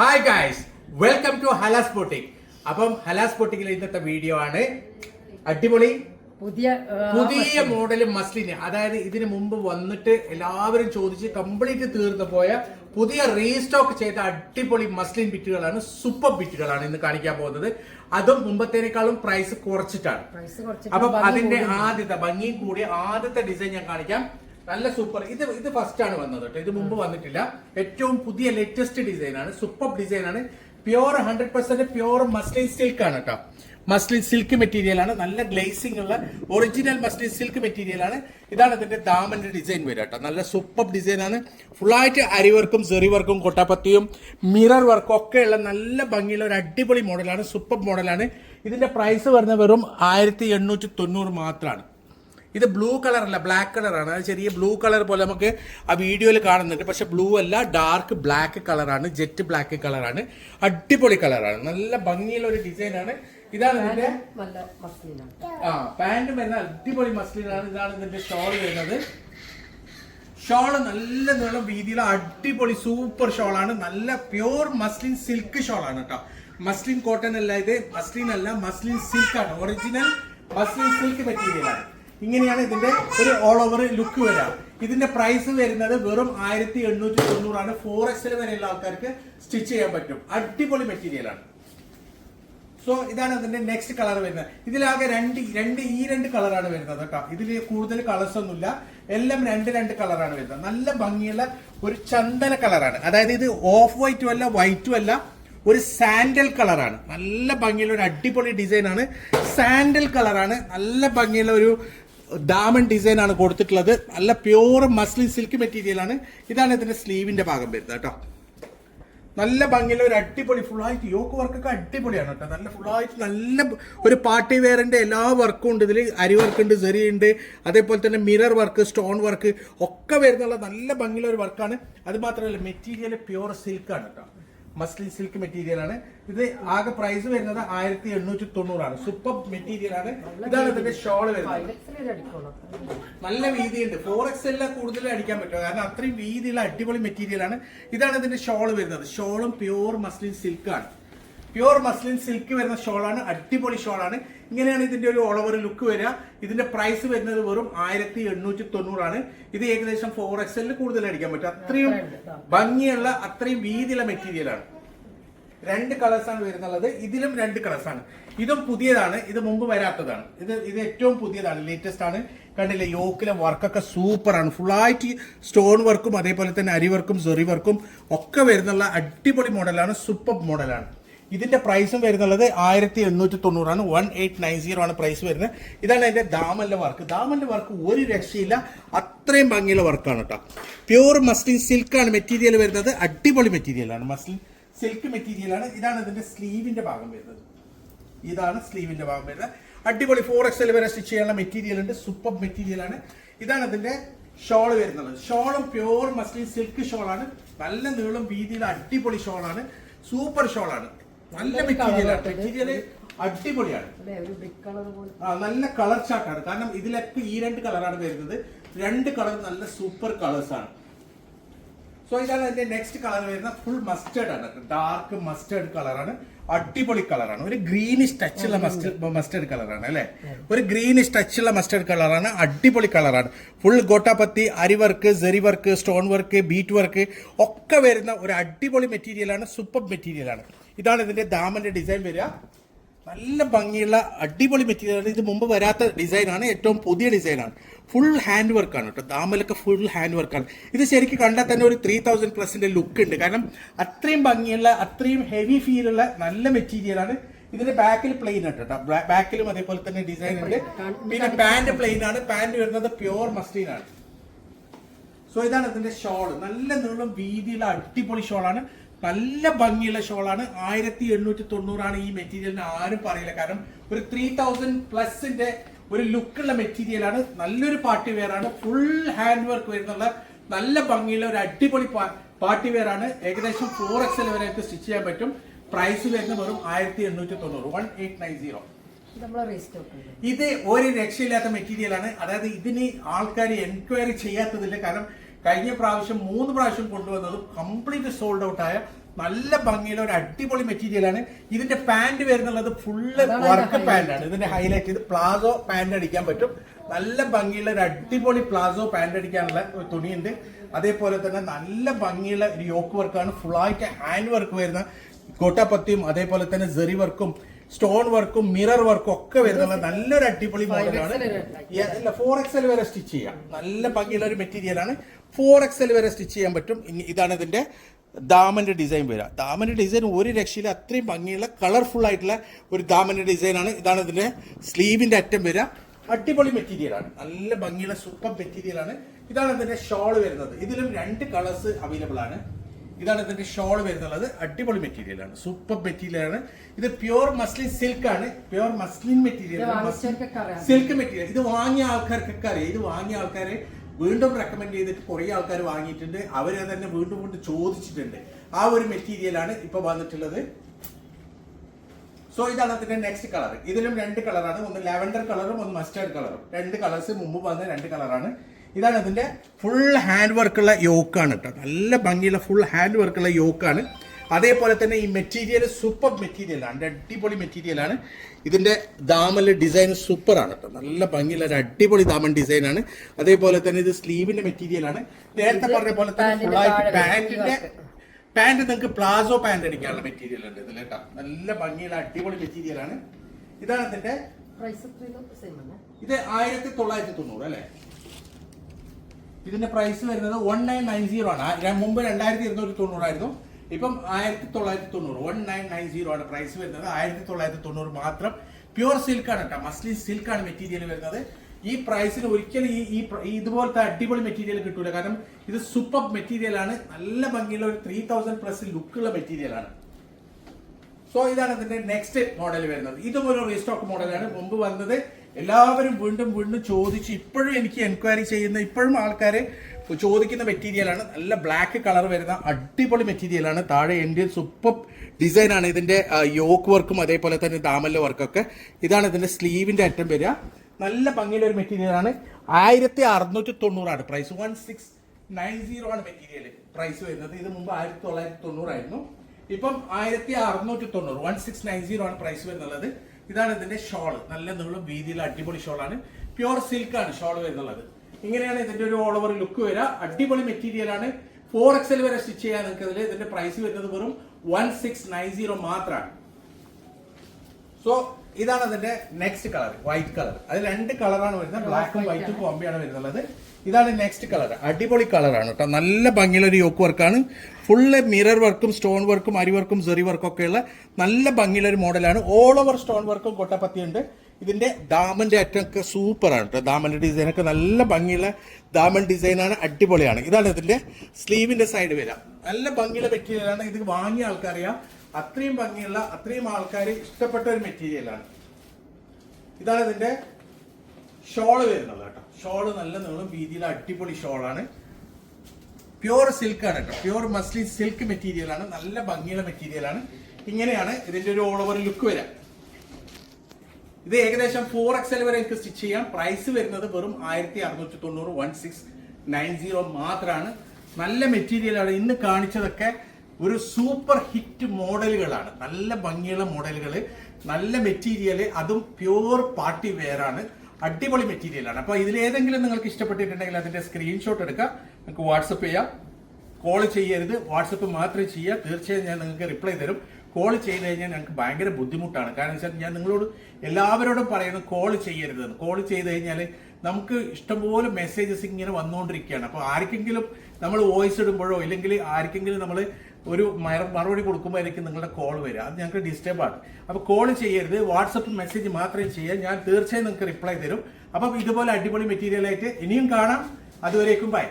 Hi guys welcome to Halas boutique അപ്പം ഹലാസ് ബോട്ടിക്കിലെ ഇന്നത്തെ video ആണ്. അടിപൊളി. പുതിയ പുതിയ മോഡൽ മസ്ലിന് അതായത് ഇതിനു മുമ്പ് വന്നിട്ട് എല്ലാവരും ചോദിച്ച് കംപ്ലീറ്റ് തീർന്നു പോയ പുതിയ റീസ്റ്റോക്ക് ചെയ്ത അടിപൊളി മസ്ലിൻ ബിറ്റുകളാണ് സൂപ്പർ ബിറ്റുകളാണ് ഇന്ന് കാണിക്കാൻ പോകുന്നത്. അതും മുമ്പത്തേനേക്കാളും പ്രൈസ് കുറച്ചിട്ടാണ്. അപ്പൊ അതിന്റെ. ആദ്യത്തെ ഭംഗിയും കൂടിയ ആദ്യത്തെ ഡിസൈൻ ഞാൻ കാണിക്കാം. നല്ല സൂപ്പർ. ഇത് ഇത് ഫസ്റ്റ് ആണ് വന്നത് കേട്ടോ. ഇത് മുമ്പ് വന്നിട്ടില്ല. ഏറ്റവും പുതിയ ലേറ്റസ്റ്റ് ഡിസൈൻ ആണ്. സൂപ്പർ ഡിസൈൻ ആണ്. Pure hundred percent pure muslin silk ആണ് കേട്ടോ. മസ്ലിൻ സിൽക്ക് മെറ്റീരിയൽ ആണ്. നല്ല ഗ്ലേസിംഗ് ഉള്ള ഒറിജിനൽ മസ്ലിൻ സിൽക്ക് മെറ്റീരിയൽ ആണ്. ഇതാണ് ഇതിന്റെ ദാമന്റെ ഡിസൈൻ വരിക കേട്ടോ. നല്ല സൂപ്പർ ഡിസൈൻ ആണ്. ഫുള്ളായിട്ട് അരി വർക്കും സെറി വർക്കും കൊട്ടാപ്പത്തിയും മിറർ വർക്കും ഒക്കെ ഉള്ള നല്ല ഭംഗിയുള്ള ഒരു അടിപൊളി മോഡലാണ് സൂപ്പർ മോഡലാണ് ഇതിന്റെ പ്രൈസ് വരുന്ന വെറും ആയിരത്തി എണ്ണൂറ്റി തൊണ്ണൂറ് മാത്രമാണ്. ഇത് ബ്ലൂ കളറല്ല അല്ല ബ്ലാക്ക് കളറാണ് അത് ചെറിയ ബ്ലൂ കളർ പോലെ നമുക്ക് ആ വീഡിയോയിൽ കാണുന്നുണ്ട്. പക്ഷെ ബ്ലൂ അല്ല ഡാർക്ക് ബ്ലാക്ക് കളറാണ് ജെറ്റ് ബ്ലാക്ക് കളറാണ് അടിപൊളി കളറാണ് നല്ല ഭംഗിയുള്ള ഒരു ഡിസൈനാണ് ഇതാണ് ഇതിന്റെ നല്ല ആ പാന്റും വരുന്ന അടിപൊളി മസ്ലിനാണ് ഇതാണ് ഇതിന്റെ ഷോൾ വരുന്നത്. ഷോൾ നല്ല നീളം വീതിയുള്ള അടിപൊളി സൂപ്പർ ഷോളാണ് നല്ല പ്യൂർ മസ്ലിൻ സിൽക്ക് ഷോളാണ് കേട്ടോ മസ്ലിൻ കോട്ടൺ അല്ല ഇത്. മസ്ലിൻ അല്ല മസ്ലിൻ സിൽക്ക് ആണ്. ഒറിജിനൽ മസ്ലിൻ സിൽക്ക് മെറ്റീരിയൽ ആണ്. ഇങ്ങനെയാണ് ഇതിന്റെ ഒരു ഓൾ ഓവർ ലുക്ക് വരാം. ഇതിന്റെ പ്രൈസ് വരുന്നത് വെറും ആയിരത്തി എണ്ണൂറ്റി തൊണ്ണൂറാണ് ഫോർ എക്സിൽ വരെയുള്ള ആൾക്കാർക്ക് സ്റ്റിച്ച് ചെയ്യാൻ പറ്റും. അടിപൊളി മെറ്റീരിയലാണ് സോ ഇതാണ് അതിന്റെ നെക്സ്റ്റ് കളർ വരുന്നത്. ഇതിലാകെ രണ്ട് രണ്ട് ഈ രണ്ട് കളറാണ് വരുന്നത് കേട്ടോ. ഇതിൽ കൂടുതൽ കളേഴ്സ് ഒന്നുമില്ല. എല്ലാം രണ്ട് രണ്ട് കളറാണ് വരുന്നത്. നല്ല ഭംഗിയുള്ള ഒരു ചന്ദന കളറാണ് അതായത് ഇത് ഓഫ് വൈറ്റും അല്ല വൈറ്റും അല്ല ഒരു സാൻഡൽ കളറാണ് നല്ല ഭംഗിയുള്ള ഒരു അടിപൊളി ഡിസൈനാണ് സാൻഡൽ കളറാണ് നല്ല ഭംഗിയുള്ള ഒരു ഡാമൻ ഡിസൈൻ ആണ് കൊടുത്തിട്ടുള്ളത്. നല്ല പ്യൂർ മസ്ലി സിൽക്ക് മെറ്റീരിയലാണ്. ഇതാണ് ഇതിന്റെ സ്ലീവിന്റെ ഭാഗം വരുന്നത് കേട്ടോ. നല്ല ഭംഗിയുള്ള ഒരു അടിപൊളി ഫുൾ ആയിട്ട് യോക്ക് വർക്കൊക്കെ അടിപൊളിയാണ് കേട്ടോ. നല്ല ഫുള്ളായിട്ട് നല്ല ഒരു പാർട്ടി വെയറിന്റെ എല്ലാ വർക്കും ഉണ്ട്. ഇതിൽ അരി വർക്ക് ഉണ്ട് സെറി ഉണ്ട്. അതേപോലെ തന്നെ മിറർ വർക്ക് സ്റ്റോൺ വർക്ക് ഒക്കെ വരുന്നുള്ള നല്ല ഭംഗിയുള്ള ഒരു വർക്കാണ് അത് മാത്രമല്ല മെറ്റീരിയൽ പ്യൂർ സിൽക്കാണ് കേട്ടോ. മസ്ലിൻ സിൽക്ക് മെറ്റീരിയൽ ആണ്. ഇത് ആകെ പ്രൈസ് വരുന്നത് ആയിരത്തി എണ്ണൂറ്റി തൊണ്ണൂറാണ് സൂപ്പർ മെറ്റീരിയൽ ആണ്. ഇതാണ് ഇതിന്റെ ഷോൾ വരുന്നത്. നല്ല വീതിയുണ്ട്. ഫോർ എക്സ് എല്ലാം കൂടുതൽ അടിക്കാൻ പറ്റും. കാരണം അത്രയും വീതിയുള്ള അടിപൊളി മെറ്റീരിയൽ ആണ്. ഇതാണ് ഇതിന്റെ ഷോൾ വരുന്നത്. ഷോളും പ്യൂർ മസ്ലിൻ സിൽക്ക് ആണ്. പ്യൂർ മസ്ലിൻ സിൽക്ക് വരുന്ന ഷോളാണ് അടിപൊളി ഷോളാണ് ഇങ്ങനെയാണ് ഇതിന്റെ ഒരു ഓൾ ഓവർ ലുക്ക് വരിക. ഇതിന്റെ പ്രൈസ് വരുന്നത് വെറും ആയിരത്തി എണ്ണൂറ്റി തൊണ്ണൂറാണ് ഇത് ഏകദേശം ഫോർ എക്സ് എല്ലിൽ കൂടുതൽ അടിക്കാൻ പറ്റും. അത്രയും ഭംഗിയുള്ള അത്രയും വീതിയുള്ള മെറ്റീരിയലാണ് രണ്ട് കളേഴ്സ് ആണ് വരുന്നുള്ളത്. ഇതിലും രണ്ട് കളേഴ്സ് ആണ്. ഇതും പുതിയതാണ്. ഇത് മുമ്പ് വരാത്തതാണ്. ഇത് ഇത് ഏറ്റവും പുതിയതാണ് ലേറ്റസ്റ്റ് ആണ്. കണ്ടില്ലേ യോക്കിലെ വർക്കൊക്കെ സൂപ്പറാണ് ഫുള്ളായിട്ട് സ്റ്റോൺ വർക്കും അതേപോലെ തന്നെ അരി വർക്കും സെറി വർക്കും ഒക്കെ വരുന്നുള്ള അടിപൊളി മോഡലാണ് സൂപ്പർ മോഡലാണ് ഇതിന്റെ പ്രൈസും വരുന്നുള്ളത് ആയിരത്തി എണ്ണൂറ്റി തൊണ്ണൂറാണ് വൺ എയ്റ്റ് നയൻ സീറോ ആണ് പ്രൈസ് വരുന്നത്. ഇതാണ് അതിന്റെ ദാമന്റെ വർക്ക് ദാമന്റെ വർക്ക് ഒരു രക്ഷയില്ല. അത്രയും ഭംഗിയുള്ള വർക്കാണ് കേട്ടോ പ്യൂർ മസ്ലിൻ സിൽക്കാണ് മെറ്റീരിയൽ വരുന്നത്. അടിപൊളി മെറ്റീരിയലാണ് മസ്ലിൻ സിൽക്ക് മെറ്റീരിയൽ ആണ്. ഇതാണ് ഇതിന്റെ സ്ലീവിന്റെ ഭാഗം വരുന്നത്. ഇതാണ് സ്ലീവിന്റെ ഭാഗം വരുന്നത്. അടിപൊളി ഫോർ എക്സൽ വരെ സ്റ്റിച്ച് ചെയ്യാനുള്ള മെറ്റീരിയൽ ഉണ്ട്. സൂപ്പർ മെറ്റീരിയൽ ആണ്. ഇതാണ് ഇതിന്റെ ഷോൾ വരുന്നത്. ഷോളും പ്യൂർ മസ്ലിൻ സിൽക്ക് ഷോളാണ് നല്ല നീളം വീതിയിലും അടിപൊളി ഷോളാണ് സൂപ്പർ ഷോളാണ് നല്ല മെറ്റീരിയലാണ്. മെറ്റീരിയൽ അടിപൊളിയാണ്. ആ നല്ല കളർ ചാർട്ടാണ് കാരണം ഇതിലൊക്കെ ഈ രണ്ട് കളറാണ് വരുന്നത്. രണ്ട് കളർ നല്ല സൂപ്പർ കളേഴ്സ് ആണ്. സോ ഇതാണ് അതിന്റെ നെക്സ്റ്റ് കളർ വരുന്ന ഫുൾ മസ്റ്റേർഡ് ആണ്. ഡാർക്ക് മസ്റ്റേർഡ് കളറാണ് അടിപൊളി കളറാണ് ഒരു ഗ്രീനിഷ് ടച്ച് ഉള്ള മസ്റ്റേർഡ് മസ്റ്റേർഡ് കളറാണ് അല്ലെ? ഒരു ഗ്രീനിഷ് ടച്ച് ഉള്ള മസ്റ്റേർഡ് കളറാണ് അടിപൊളി കളറാണ് ഫുൾ ഗോട്ടാപ്പത്തി അരി work സെറി work stone work bead work ഒക്കെ വരുന്ന ഒരു അടിപൊളി മെറ്റീരിയലാണ് സൂപ്പർ മെറ്റീരിയലാണ് ഇതാണ് ഇതിന്റെ ദാമന്റെ ഡിസൈൻ വരിക. നല്ല ഭംഗിയുള്ള അടിപൊളി മെറ്റീരിയൽ ഇത് മുമ്പ് വരാത്ത ഡിസൈനാണ് ഏറ്റവും പുതിയ ഡിസൈനാണ് ഫുൾ ഹാൻഡ് വർക്കാണ് കേട്ടോ. ദാമലൊക്കെ ഫുൾ ഹാൻഡ് വർക്കാണ് ഇത് ശരിക്കും കണ്ടാൽ തന്നെ ഒരു ത്രീ തൗസൻഡ് പ്ലസിന്റെ ലുക്ക് ഉണ്ട്. കാരണം അത്രയും ഭംഗിയുള്ള അത്രയും ഹെവി ഫീലുള്ള നല്ല മെറ്റീരിയലാണ് ഇതിന്റെ ബാക്കിൽ പ്ലെയിൻ ഉണ്ട് കേട്ടോ. ബാക്കിലും അതേപോലെ തന്നെ ഡിസൈൻ ഉണ്ട്. പിന്നെ പാന്റ് പ്ലെയിൻ ആണ്. പാന്റ് വരുന്നത് പ്യുവർ മസ്റ്റീൻ ആണ്. സോ ഇതാണ് ഇതിന്റെ ഷോൾ നല്ല നീളം വീതിയുള്ള അടിപൊളി ഷോളാണ് നല്ല ഭംഗിയുള്ള ഷോളാണ്. ആയിരത്തി എണ്ണൂറ്റി തൊണ്ണൂറാണ് ഈ മെറ്റീരിയലിന് ആരും പറയില്ല. കാരണം ഒരു ത്രീ തൗസൻഡ് പ്ലസിന്റെ ഒരു ലുക്കുള്ള മെറ്റീരിയലാണ് നല്ലൊരു പാർട്ടി വെയർ ആണ്. ഫുൾ ഹാൻഡ് വർക്ക് വരുന്നുള്ള നല്ല ഭംഗിയുള്ള ഒരു അടിപൊളി പാർട്ടി വെയർ ആണ്. ഏകദേശം ഫോർ എക്സ് എൽ വരെ സ്റ്റിച്ച് ചെയ്യാൻ പറ്റും. പ്രൈസ് വരുന്ന വെറും ആയിരത്തി എണ്ണൂറ്റി തൊണ്ണൂറ് വൺ എയ്റ്റ് നയൻ സീറോ ഇത് ഒരു രക്ഷയില്ലാത്ത മെറ്റീരിയൽ ആണ്. അതായത് ഇതിന് ആൾക്കാർ എൻക്വയറി ചെയ്യാത്തതില്ല. കാരണം കഴിഞ്ഞ പ്രാവശ്യം മൂന്ന് പ്രാവശ്യം കൊണ്ടുവന്നത് കംപ്ലീറ്റ് സോൾഡ് ഔട്ട് ആയ നല്ല ഭംഗിയുള്ള ഒരു അടിപൊളി മെറ്റീരിയലാണ് ഇതിന്റെ പാന്റ് വരുന്നുള്ളത് ഫുള്ള് വർക്ക് പാന്റാണ് പാന്റ് ആണ്. ഇതിന്റെ ഹൈലൈറ്റ് ഇത് പ്ലാസോ പാന്റ് അടിക്കാൻ പറ്റും. നല്ല ഭംഗിയുള്ള ഒരു അടിപൊളി പ്ലാസോ പാന്റ് അടിക്കാനുള്ള ഒരു തുണിയുണ്ട്. അതേപോലെ തന്നെ നല്ല ഭംഗിയുള്ള ഒരു യോക്ക് വർക്കാണ് ഫുള്ളായിട്ട് ഹാൻഡ് വർക്ക് വരുന്ന കോട്ടാപ്പത്തിയും അതേപോലെ തന്നെ ജെറി വർക്കും സ്റ്റോൺ വർക്കും മിറർ വർക്കും ഒക്കെ വരുന്ന നല്ലൊരു അടിപൊളി മോഡലാണ് 5XL ഇല്ല ഫോർ എക്സൽ വരെ സ്റ്റിച്ച് ചെയ്യാം. നല്ല ഭംഗിയുള്ള ഒരു മെറ്റീരിയൽ ആണ്. ഫോർ എക്സൽ വരെ സ്റ്റിച്ച് ചെയ്യാൻ പറ്റും. ഇതാണ് ഇതിന്റെ ദാമന്റെ ഡിസൈൻ വരിക. ദാമന്റെ ഡിസൈൻ ഒരു രക്ഷയിൽ അത്രയും ഭംഗിയുള്ള കളർഫുൾ ആയിട്ടുള്ള ഒരു ദാമന്റെ ഡിസൈനാണ് ആണ്. ഇതാണ് ഇതിന്റെ സ്ലീവിന്റെ അറ്റം വരിക. അടിപൊളി മെറ്റീരിയലാണ് നല്ല ഭംഗിയുള്ള സൂപ്പർ മെറ്റീരിയലാണ് ഇതാണ് ഇതിന്റെ ഷോൾ വരുന്നത്. ഇതിലും രണ്ട് കളേഴ്സ് അവൈലബിൾ ആണ്. ഇതാണ് ഇതിന്റെ ഷോൾ വരുന്നത്. അടിപൊളി മെറ്റീരിയലാണ് സൂപ്പർ മെറ്റീരിയലാണ് ഇത് പ്യുർ മസ്ലിൻ സിൽക്ക് ആണ്. Pure muslin material silk material ഇത് വാങ്ങിയ ആൾക്കാർക്കൊക്കെ അറിയാം. ഇത് വാങ്ങിയ ആൾക്കാരെ വീണ്ടും റെക്കമെൻഡ് ചെയ്തിട്ട് കുറേ ആൾക്കാർ വാങ്ങിയിട്ടുണ്ട്. അവരെ തന്നെ വീണ്ടും വീണ്ടും ചോദിച്ചിട്ടുണ്ട്. ആ ഒരു മെറ്റീരിയലാണ് ഇപ്പൊ വന്നിട്ടുള്ളത്. സോ ഇതാണ് അതിന്റെ നെക്സ്റ്റ് കളർ ഇതിലും രണ്ട് കളറാണ് ഒന്ന് ലാവൻഡർ കളറും ഒന്ന് മസ്റ്റേർഡ് കളറും രണ്ട് കളേഴ്സ് മുമ്പ് വന്ന രണ്ട് കളറാണ് ഇതാണ് അതിന്റെ ഫുൾ ഹാൻഡ് വർക്കുള്ള യോക്കാണ് കേട്ടോ നല്ല ഭംഗിയുള്ള ഫുൾ ഹാൻഡ് വർക്കുള്ള യോക്കാണ് അതേപോലെ തന്നെ ഈ മെറ്റീരിയൽ സൂപ്പർ മെറ്റീരിയൽ ആണ്. അടിപൊളി മെറ്റീരിയൽ ആണ്. ഇതിന്റെ ദാമൽ ഡിസൈൻ സൂപ്പറാണ് ആണ് കേട്ടോ. നല്ല ഭംഗിയുള്ള ഒരു അടിപൊളി ദാമൻ ഡിസൈനാണ് ആണ്. അതേപോലെ തന്നെ ഇത് സ്ലീവിന്റെ മെറ്റീരിയലാണ് നേരത്തെ പറഞ്ഞ പോലെ തന്നെ ഫുള്ളായിട്ട് പാന്റിന്റെ പാന്റ് പാന്റ് നിങ്ങൾക്ക് പ്ലാസോ പാന്റ് അടിക്കാനുള്ള മെറ്റീരിയൽ ഉണ്ട് ഇതിൽ കേട്ടോ. നല്ല ഭംഗിയുള്ള അടിപൊളി മെറ്റീരിയലാണ് ഇതാണ് ഇതിന്റെ ഇത് ആയിരത്തി തൊള്ളായിരത്തി തൊണ്ണൂറ് അല്ലേ? ഇതിന്റെ പ്രൈസ് വരുന്നത് വൺ നയൻ നയൻ സീറോ ആണ്. മുമ്പ് രണ്ടായിരത്തി ഇരുന്നൂറ്റി തൊണ്ണൂറായിരുന്നു ഇപ്പം ആയിരത്തി തൊള്ളായിരത്തി തൊണ്ണൂറ് വൺ നയൻ നയൻ സീറോ ആണ് പ്രൈസ് വരുന്നത്. ആയിരത്തി തൊള്ളായിരത്തി തൊണ്ണൂറ് മാത്രം പ്യുവർ സിൽക്ക് ആണ് കേട്ടോ. മസ്ലിൻ സിൽക്ക് ആണ് മെറ്റീരിയൽ വരുന്നത്. ഈ പ്രൈസിന് ഒരിക്കലും ഈ ഈ ഇതുപോലത്തെ അടിപൊളി മെറ്റീരിയൽ കിട്ടൂല. കാരണം ഇത് സൂപ്പർ മെറ്റീരിയൽ ആണ്. നല്ല ഭംഗിയുള്ള ഒരു ത്രീ തൗസൻഡ് പ്ലസ് ലുക്കുള്ള മെറ്റീരിയൽ ആണ്. സോ ഇതാണ് ഇതിന്റെ നെക്സ്റ്റ് മോഡൽ വരുന്നത്. ഇതും ഒരു റീസ്റ്റോക്ക് മോഡലാണ് മുമ്പ് വന്നത് എല്ലാവരും വീണ്ടും വീണ്ടും ചോദിച്ച് ഇപ്പോഴും എനിക്ക് എൻക്വയറി ചെയ്യുന്ന ഇപ്പോഴും ആൾക്കാർ ചോദിക്കുന്ന മെറ്റീരിയലാണ്. നല്ല ബ്ലാക്ക് കളർ വരുന്ന അടിപൊളി മെറ്റീരിയലാണ്. താഴെ എന്റെ സൂപ്പർ ഡിസൈനാണ് ആണ് ഇതിന്റെ യോക്ക് വർക്കും അതേപോലെ തന്നെ ദാമല്ല വർക്കൊക്കെ ഇതാണ് ഇതിന്റെ സ്ലീവിന്റെ അറ്റം വരിക. നല്ല മെറ്റീരിയൽ ആണ്. ആയിരത്തി അറുന്നൂറ്റി തൊണ്ണൂറാണ് price one six nine zero ആണ് മെറ്റീരിയൽ പ്രൈസ് വരുന്നത്. ഇത് മുമ്പ് ആയിരത്തി തൊള്ളായിരത്തി തൊണ്ണൂറായിരുന്നു ഇപ്പം ആയിരത്തി അറുന്നൂറ്റി തൊണ്ണൂറ് വൺ സിക്സ് നയൻ സീറോ ആണ് പ്രൈസ് വരുന്നുള്ളത്. ഇതാണ് ഇതിന്റെ ഷോൾ നല്ല നീളം വീതിയുള്ള അടിപൊളി ഷോളാണ്. പ്യുവർ സിൽക്ക് ആണ് ഷോൾ വരുന്നുള്ളത്. ഇങ്ങനെയാണ് ഇതിന്റെ ഒരു ഓൾ ഓവർ ലുക്ക് വരിക. അടിപൊളി മെറ്റീരിയൽ ആണ്. ഫോർ എക്സൽ വരെ സ്റ്റിച്ച് ചെയ്യാൻ നിങ്ങൾക്ക് ഇതിന്റെ പ്രൈസ് വരുന്നത് വെറും വൺ സിക്സ് നയൻ സീറോ മാത്രമാണ് സോ ഇതാണ് അതിന്റെ നെക്സ്റ്റ് കളർ വൈറ്റ് കളർ അത് രണ്ട് കളറാണ് വരുന്നത്. ബ്ലാക്കും വൈറ്റും കോമ്പിയാണ് വരുന്നത് ഇതാണ് നെക്സ്റ്റ് കളർ അടിപൊളി കളറാണ് കേട്ടോ നല്ല ഭംഗിയുള്ള ഒരു യോക്ക് വർക്കാണ് ഫുള്ള് മിറർ വർക്കും സ്റ്റോൺ വർക്കും അരി വർക്കും സെറി വർക്കും ഒക്കെയുള്ള നല്ല ഭംഗിയുള്ള ഒരു മോഡലാണ് ഓൾ ഓവർ സ്റ്റോൺ വർക്കും കൊട്ടപ്പത്തിയുണ്ട് ഇതിന്റെ ദാമന്റെ അറ്റമൊക്കെ സൂപ്പറാണ് കേട്ടോ ദാമന്റെ ഡിസൈനൊക്കെ നല്ല ഭംഗിയുള്ള ദാമൻ ഡിസൈനാണ് അടിപൊളിയാണ്. ഇതാണ് ഇതിന്റെ സ്ലീവിന്റെ സൈഡ് വില നല്ല ഭംഗിയുള്ള മെറ്റീരിയലാണ് ഇത് വാങ്ങിയ ആൾക്കറിയാം അത്രയും ഭംഗിയുള്ള അത്രയും ആൾക്കാർ ഇഷ്ടപ്പെട്ട ഒരു മെറ്റീരിയലാണ് ഇതാണ് ഇതിന്റെ ഷോൾ വരുന്നുള്ളൂ കേട്ടോ. ഷോൾ നല്ല നീളം വീതിയിലെ അടിപൊളി ഷോളാണ്. സിൽക്ക് ആണ് കേട്ടോ. പ്യുവർ മസ്ലിൻ സിൽക്ക് മെറ്റീരിയലാണ് നല്ല ഭംഗിയുള്ള മെറ്റീരിയലാണ് ഇങ്ങനെയാണ് ഇതിന്റെ ഒരു ഓൾ ഓവർ ലുക്ക് വരാം ഇത് ഏകദേശം ഫോർ എക്സൽ വരെ എനിക്ക് സ്റ്റിച്ച് ചെയ്യാം. പ്രൈസ് വരുന്നത് വെറും ആയിരത്തി അറുന്നൂറ്റി തൊണ്ണൂറ് വൺ സിക്സ് നയൻ സീറോ മാത്രമാണ് നല്ല മെറ്റീരിയലാണ് ഇന്ന് കാണിച്ചതൊക്കെ ഒരു സൂപ്പർ ഹിറ്റ് മോഡലുകളാണ്. നല്ല ഭംഗിയുള്ള മോഡലുകൾ നല്ല മെറ്റീരിയൽ അതും പ്യുവർ പാർട്ടി വെയർ ആണ്. അടിപൊളി മെറ്റീരിയലാണ് അപ്പോൾ ഇതിലേതെങ്കിലും നിങ്ങൾക്ക് ഇഷ്ടപ്പെട്ടിട്ടുണ്ടെങ്കിൽ അതിന്റെ സ്ക്രീൻഷോട്ട് എടുക്കുക നിങ്ങൾക്ക് വാട്സപ്പ് ചെയ്യാം. കോൾ ചെയ്യരുത്. വാട്സപ്പ് മാത്രം ചെയ്യുക തീർച്ചയായും ഞാൻ നിങ്ങൾക്ക് റിപ്ലൈ തരും. കോൾ ചെയ്ത് കഴിഞ്ഞാൽ ഞങ്ങൾക്ക് ഭയങ്കര ബുദ്ധിമുട്ടാണ്. കാരണം വെച്ചാൽ ഞാൻ നിങ്ങളോട് എല്ലാവരോടും പറയുന്നത് കോൾ ചെയ്യരുത് കോൾ ചെയ്ത് കഴിഞ്ഞാൽ നമുക്ക് ഇഷ്ടംപോലെ മെസ്സേജസ് ഇങ്ങനെ വന്നുകൊണ്ടിരിക്കുകയാണ്. അപ്പോൾ ആർക്കെങ്കിലും നമ്മൾ വോയിസ് ഇടുമ്പോഴോ ഇല്ലെങ്കിൽ ആർക്കെങ്കിലും നമ്മൾ ഒരു മറ- മറുപടി കൊടുക്കുമ്പോഴായിരിക്കും നിങ്ങളുടെ കോൾ വരിക. അത് ഞങ്ങൾക്ക് ഡിസ്റ്റർബ് ആണ്. അപ്പോൾ കോൾ ചെയ്യരുത്. വാട്സപ്പ് മെസ്സേജ് മാത്രമേ ചെയ്യാൻ ഞാൻ തീർച്ചയായും നിങ്ങൾക്ക് റിപ്ലൈ തരും. അപ്പം ഇതുപോലെ അടിപൊളി മെറ്റീരിയൽ ആയിട്ട് ഇനിയും കാണാം. അതുവരേക്കും ബൈ